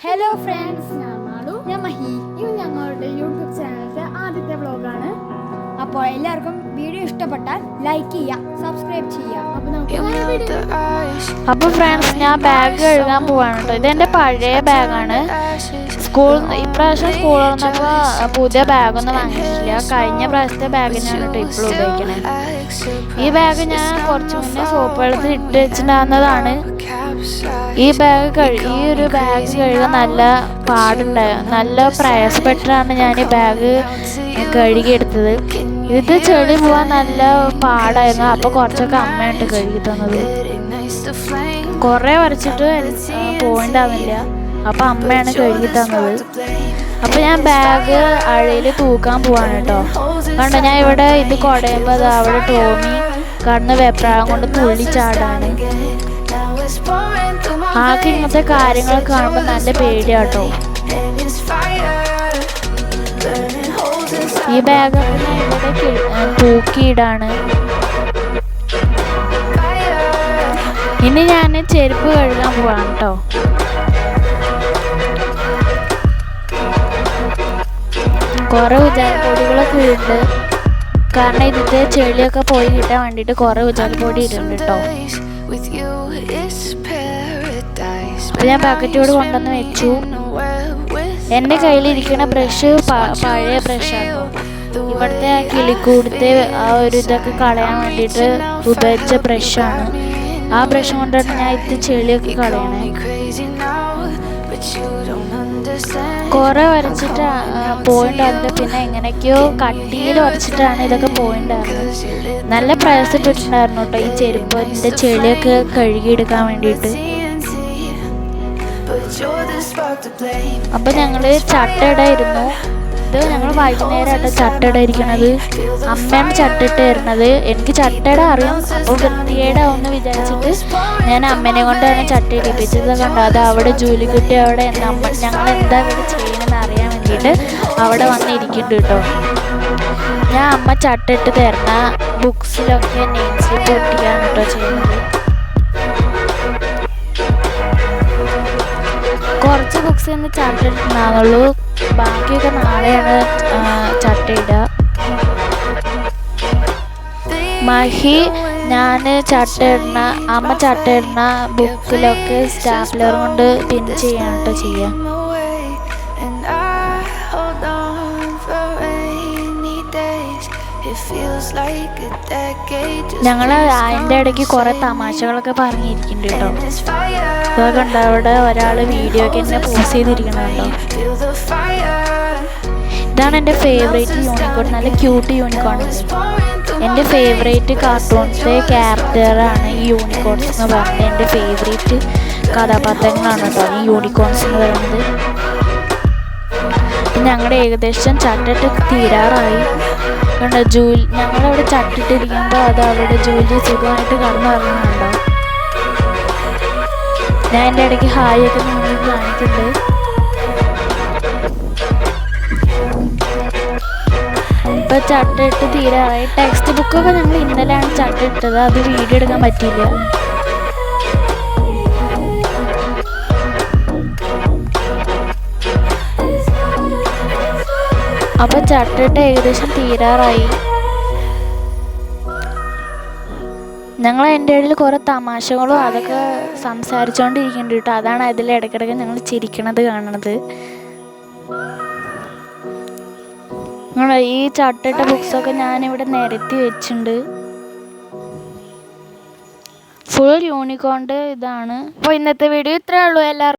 Hello friends ഞാൻ മാളു. ഞാൻ മഹി. ഇത് ഞങ്ങളുടെ യൂട്യൂബ് ചാനലിലെ ആദ്യത്തെ വ്ളോഗാണ് അപ്പോൾ എല്ലാവർക്കും വീഡിയോ ഇഷ്ടപ്പെട്ടാൽ ലൈക്ക് ചെയ്യുക സബ്സ്ക്രൈബ് ചെയ്യുക. അപ്പോൾ ഫ്രണ്ട്സ് ഞാൻ ബാഗ് കഴുകാൻ പോവാണ് കേട്ടോ. ഇതെന്റെ പഴയ ബാഗാണ് സ്കൂൾ ഇപ്രാവശ്യം സ്കൂൾ തുറന്നപ്പോൾ പുതിയ ബാഗൊന്നും വാങ്ങിയിട്ടില്ല. കഴിഞ്ഞ പ്രാവശ്യത്തെ ബാഗിനാണ് കേട്ടോ ഇപ്പോഴും ഉപയോഗിക്കണത് ഈ ബാഗ് ഞാൻ കുറച്ച് മുന്നേ സോപ്പ് വെള്ളത്തിൽ ഇട്ട് വെച്ചിട്ടുണ്ടാകുന്നതാണ് ഈ ബാഗ് കഴി ഈ ഒരു ബാഗ് കഴുകാൻ നല്ല പാടുണ്ടായ നല്ല പ്രയാസപ്പെട്ടിട്ടാണ് ഞാൻ ഈ ബാഗ് കഴുകിയെടുത്തത്. ഇത് ചെളി പോവാൻ നല്ല പാടായിരുന്നു. അപ്പോൾ കുറച്ചൊക്കെ അമ്മയായിട്ട് കഴുകി തന്നത്. കുറേ വരച്ചിട്ട് പോയിണ്ടാവില്ല അപ്പം അമ്മയാണ് കഴുകി തന്നത്. അപ്പം ഞാൻ ബാഗ് അഴയിൽ തൂക്കാൻ പോവാണ് കേട്ടോ. കണ്ടോ ഞാൻ ഇവിടെ ഇത് കുടയുമ്പോൾ അവിടെ ടോമി കടന്ന് വെപ്രാളം കൊണ്ട് തുള്ളി ചാടാണ്. ആൾക്ക് ഇങ്ങനത്തെ കാര്യങ്ങൾ കാണുമ്പോൾ നല്ല പേടിയാട്ടോ. ഈ ബാഗ് തൂക്കിയിടാണ്. ഇനി ഞാൻ ചെരുപ്പ് കഴുകാൻ പോവാണ് കേട്ടോ കുറേ ഉജാലപ്പൊടികളൊക്കെ ഉണ്ട് കാരണം ഇതിന്റെ ചെളിയൊക്കെ പോയി കിട്ടാൻ വേണ്ടിയിട്ട് കുറേ ഉജാലപ്പൊടി ഇടുന്നുണ്ട് കേട്ടോ ഞാൻ പാക്കറ്റോട് കൊണ്ടുവന്ന് വെച്ചു. എന്റെ കയ്യിലിരിക്കുന്ന ബ്രഷ് പഴയ ബ്രഷാണ് ഇവിടുത്തെ ആ കിളിക്കൂടത്തെ ആ ഒരു ഇതൊക്കെ കളയാൻ വേണ്ടിയിട്ട് ഉപയോഗിച്ച ബ്രഷാണ് ആ ബ്രഷ് കൊണ്ടാണ് ഞാൻ ഇത് ചെളിയൊക്കെ കളയണേ. കുറെ വരച്ചിട്ട് പോയിണ്ടായിരുന്നു പിന്നെ എങ്ങനെയൊക്കെയോ കട്ടിയിൽ വരച്ചിട്ടാണ് ഇതൊക്കെ പോയിണ്ടായിരുന്നത് നല്ല പ്രയാസപ്പെട്ടിട്ടുണ്ടായിരുന്നു കേട്ടോ ഈ ചെരുപ്പിന്റെ ചെളിയൊക്കെ കഴുകിയെടുക്കാൻ വേണ്ടിയിട്ട്. അപ്പൊ ഞങ്ങൾ ചട്ടയിടായിരുന്നു ഇത് ഞങ്ങൾ വൈകുന്നേരമായിട്ട് ചട്ടയുടെ ഇരിക്കണത്. അമ്മയാണ് ചട്ടിട്ട് തരുന്നത് എനിക്ക് ചട്ടയുടെ അറിയാം. അപ്പോൾ ഒന്ന് വിചാരിച്ചിട്ട് ഞാൻ അമ്മേനെ കൊണ്ടാണ് ചട്ട ഇടിപ്പിച്ചത് കണ്ടോ? അത് അവിടെ ജോലി കിട്ടി അവിടെ നമ്മ ഞങ്ങൾ എന്താ ഇവിടെ ചെയ്യണമെന്ന് അറിയാൻ വേണ്ടിയിട്ട് അവിടെ വന്നിരിക്കുന്നുണ്ട് കേട്ടോ. ഞാൻ അമ്മ ചട്ടിട്ട് തരുന്ന ബുക്സിലൊക്കെ നെയിം സ്ലിപ്പ് ഒട്ടിക്കാണ് കേട്ടോ ചെയ്യുന്നത്. കുറച്ച് ബുക്സ് ഇന്ന് ചട്ടിട്ടുണ്ടാവുള്ളൂ ബാക്കിയൊക്കെ നാളെയാണ് ചട്ടയിടുക മഹി ഞാൻ ചട്ടയിടുന്ന അമ്മ ചട്ടയിടുന്ന ബുക്കിലൊക്കെ സ്റ്റാപ്ലർ കൊണ്ട് പിൻ ചെയ്യാണ് കേട്ടോ ചെയ്യുക ഞങ്ങൾ അതിന്റെ ഇടയ്ക്ക് കുറേ തമാശകളൊക്കെ പറഞ്ഞിരിക്കുന്നുണ്ട് കേട്ടോ. ഇതൊക്കെ കണ്ടോ അവിടെ ഒരാൾ വീഡിയോ ഒക്കെ എന്നെ പോസ്റ്റ് ചെയ്തിരിക്കണുണ്ടോ ഇതാണ് എന്റെ ഫേവറേറ്റ് യൂണിക്കോൺ നല്ല ക്യൂട്ട് യൂണിക്കോൺ എന്റെ ഫേവറേറ്റ് കാർട്ടൂൺസിലെ ക്യാരക്ടറാണ് ഈ യൂണിക്കോൺസ് എന്ന് പറയുന്നത് എന്റെ ഫേവറേറ്റ് കഥാപാത്രങ്ങളാണ് കേട്ടോ ഈ യൂണിക്കോൺസ് എന്ന് പറയുന്നത്. ഞങ്ങളുടെ ഏകദേശം ചട്ടിട്ട് തീരാറായി. കണ്ടോ ജൂലി ഞങ്ങളവിടെ ചട്ടിട്ടിരിക്കുമ്പോൾ അത് അവിടെ ജൂലി സുഖമായിട്ട് കടന്നു ഇറങ്ങുന്നുണ്ടോ ഞാൻ എന്റെ ഇടയ്ക്ക് ഹായ് ഒക്കെ നിങ്ങൾക്ക് കാണിക്കുന്നുണ്ട് ഇപ്പൊ ചട്ടിട്ട് തീരാറായി. ടെക്സ്റ്റ് ബുക്കൊക്കെ ഞങ്ങൾ ഇന്നലെയാണ് ചട്ടിട്ടത്. അത് വീഡിയോ എടുക്കാൻ പറ്റിയില്ല. അപ്പൊ ചട്ടിട്ട് ഏകദേശം തീരാറായി. ഞങ്ങൾ എന്റെ ഇടയിൽ കുറേ തമാശകളും അതൊക്കെ സംസാരിച്ചുകൊണ്ടിരിക്കുന്നുണ്ട് കേട്ടോ. അതാണ് അതിൽ ഇടയ്ക്കിടയ്ക്ക് ഞങ്ങൾ ചിരിക്കണത് കാണണത്. ഈ ചട്ടിട്ട ബുക്സൊക്കെ ഞാനിവിടെ നിരത്തി വെച്ചിട്ടുണ്ട്. ഫുൾ യൂണിക്കോണ്ട് ഇതാണ്. അപ്പോൾ ഇന്നത്തെ വീഡിയോ ഇത്രയേ ഉള്ളൂ. എല്ലാവർക്കും